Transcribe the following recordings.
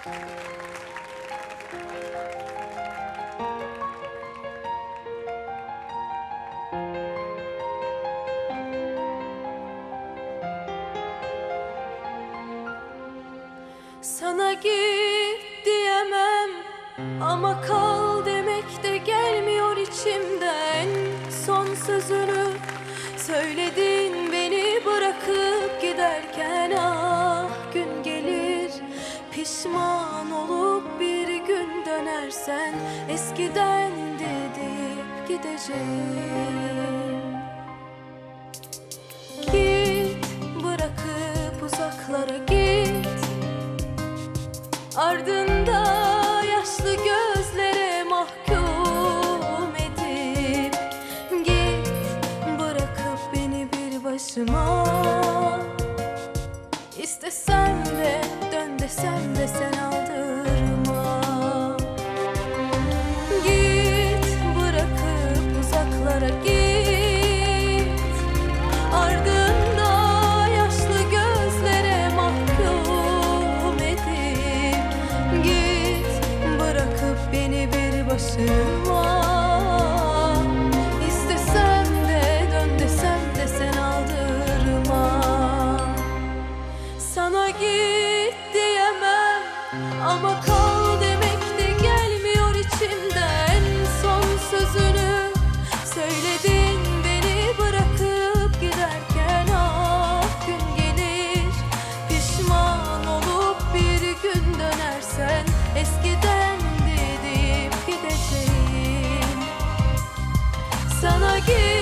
Sana git diyemem ama kal demek de gelmiyor içimden. Son sözünü söyledin dönersen eskiden dedip gideceğim. Git bırakıp uzaklara git. Ardında yaşlı gözlere mahkum edip Git bırakıp beni bir başıma. İstesem de dön desem de sen aldırma Sana git diyemem ama kal sana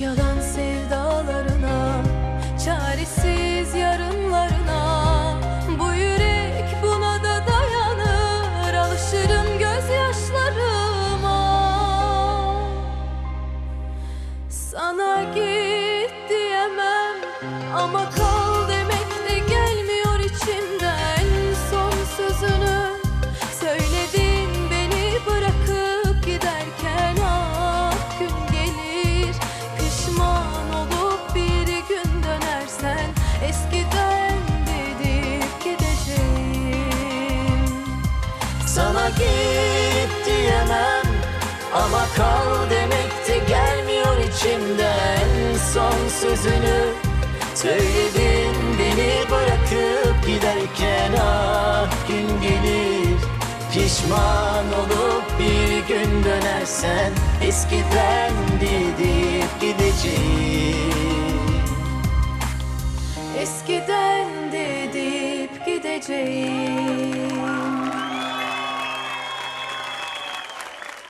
yalan sevdalarına, çaresiz yarınlarına. Bu yürek buna da dayanır, alışırım gözyaşlarıma. Sana git diyemem ama kal Sana git diyemem. Ama kal demek de gelmiyor içimden. Son sözünü söyledin beni bırakıp giderken ah gün gelir. Pişman olup bir gün dönersen eskiden dedip gideceğim. Eskiden dedip gideceğim